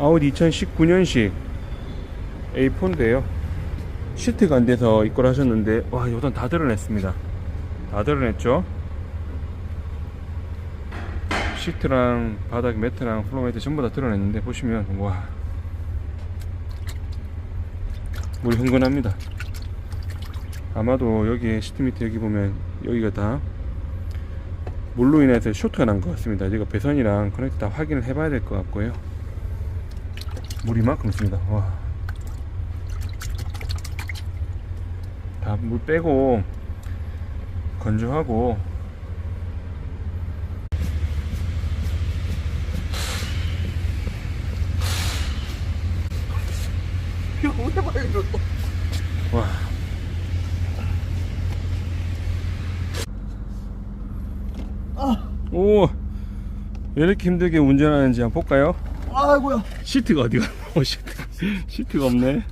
아우디 2019년식 A4인데요. 시트가 안 돼서 입고를 하셨는데, 와, 요단 다 드러냈습니다. 다 드러냈죠? 시트랑 바닥 매트랑 플로어 매트 전부 다 드러냈는데, 보시면, 와. 물 흥건합니다. 아마도 여기 시트 밑에 여기 보면, 여기가 다 물로 인해서 쇼트가 난 것 같습니다. 이거 배선이랑 커넥터 다 확인을 해봐야 될 것 같고요. 물이 만큼 있습니다. 와. 다 물 빼고 건조하고? 와. 오. 왜 이렇게 힘들게 운전하는지 한번 볼까요? 아이고야. 시트가 어디가? 어, 시트, 시트가 없네.